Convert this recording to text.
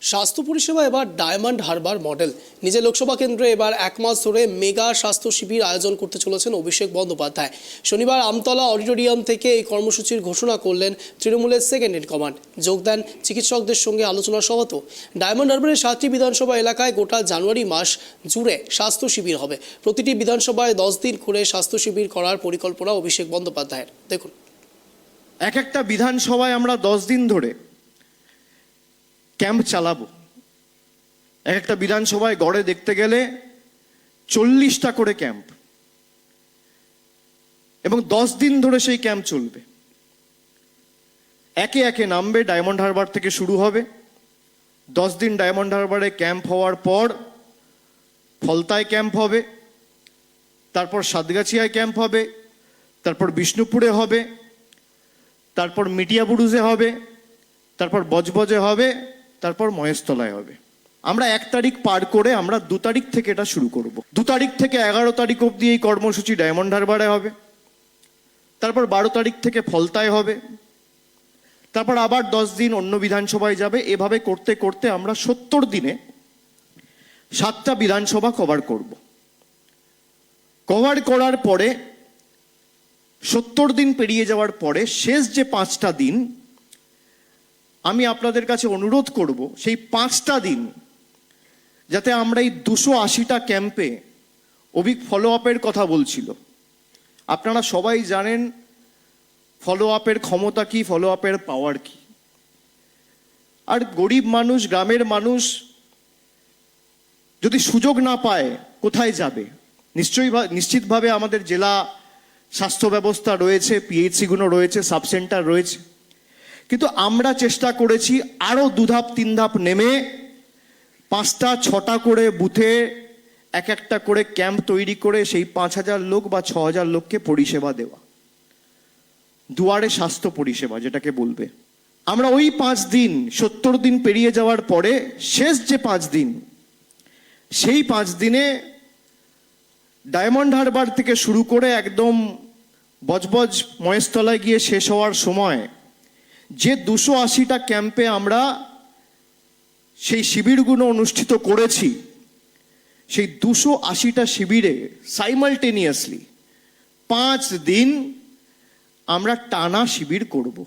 স্বাস্থ্য পরিষেবা এবার ডায়মন্ড হারবার মডেল। নিজের লোকসভা কেন্দ্রে এবার এক মাস ধরে মেগা স্বাস্থ্য শিবির আয়োজন করতে চলেছেন অভিষেক বন্দ্যোপাধ্যায়। শনিবার আমতলা অডিটোরিয়াম থেকে এই কর্মসূচির ঘোষণা করলেন তৃণমূলের সেকেন্ড ইন কমান্ড যোগ দেন চিকিৎসকদের সঙ্গে আলোচনা সভাতেও ডায়মন্ড হারবারের সাতটি বিধানসভা এলাকায় গোটা জানুয়ারি মাস জুড়ে স্বাস্থ্য শিবির হবে। প্রতিটি বিধানসভায় দশ দিন করে স্বাস্থ্য শিবির করার পরিকল্পনা অভিষেক বন্দ্যোপাধ্যায়ের। দেখুন। এক একটা বিধানসভায় আমরা দশ দিন ধরে ক্যাম্প চালাবো। এক একটা বিধানসভায় গড়ে দেখতে গেলে চল্লিশটা করে ক্যাম্প। এবং দশ দিন ধরে সেই ক্যাম্প চলবে। একে একে নামবে, ডায়মন্ড হারবার থেকে শুরু হবে। দশ দিন ডায়মন্ড হারবারে ক্যাম্প হওয়ার পর ফলতায় ক্যাম্প হবে, তারপর সাতগাছিয়ায় ক্যাম্প হবে, তারপর বিষ্ণুপুরে হবে, তারপর মিডিয়া বুরুজে হবে, তারপর বজবজে হবে তারপর মহেশতলায় হবে। আমরা এক তারিখ পার করে আমরা দু তারিখ থেকে এটা শুরু করব। দু তারিখ থেকে এগারো তারিখ অবধি এই কর্মসূচি ডায়মন্ড হারবারে হবে। তারপর বারো তারিখ থেকে ফলতায় হবে। তারপর আবার দশ দিন অন্য বিধানসভায় যাবে। এভাবে করতে করতে আমরা সত্তর দিনে সাতটা বিধানসভা কভার করব। কভার করার পরে সত্তর দিন পেরিয়ে যাওয়ার পরে শেষ যে পাঁচটা দিন আমি আপনাদের কাছে অনুরোধ করব সেই পাঁচটা দিন যাতে আমরা এই দুশো আশিটা ক্যাম্পে অভিক ফলো আপের কথা বলছিল। আপনারা সবাই জানেন ফলো আপের ক্ষমতা কি ফলো আপের পাওয়ার কি। আর গরিব মানুষ, গ্রামের মানুষ যদি সুযোগ না পায়, কোথায় যাবে? নিশ্চয়ই নিশ্চিতভাবে আমাদের জেলা স্বাস্থ্য ব্যবস্থা রয়েছে পিএইচসিগুলো রয়েছে সাব সেন্টার রয়েছে। কিন্তু আমরা চেষ্টা করেছি আরও দুধাপ তিন ধাপ নেমে পাঁচটা, ছটা করে বুথে এক একটা করে ক্যাম্প তৈরি করে সেই পাঁচ হাজার লোক বা ছ হাজার লোককে পরিষেবা দেওয়া। দুয়ারে স্বাস্থ্য পরিষেবা যেটাকে বলবে। আমরা ওই পাঁচ দিন, সত্তর দিন পেরিয়ে যাওয়ার পরে শেষ যে পাঁচ দিন, সেই পাঁচ দিনে ডায়মন্ড হারবার থেকে শুরু করে একদম বজবজ মহেশতলায় গিয়ে শেষ হওয়ার সময় যে দুশো আশিটা ক্যাম্পে আমরা সেই শিবিরগুলো অনুষ্ঠিত করেছি, সেই দুশো আশিটা শিবিরে সাইমালটেনিয়াসলি পাঁচ দিন আমরা টানা শিবির করব।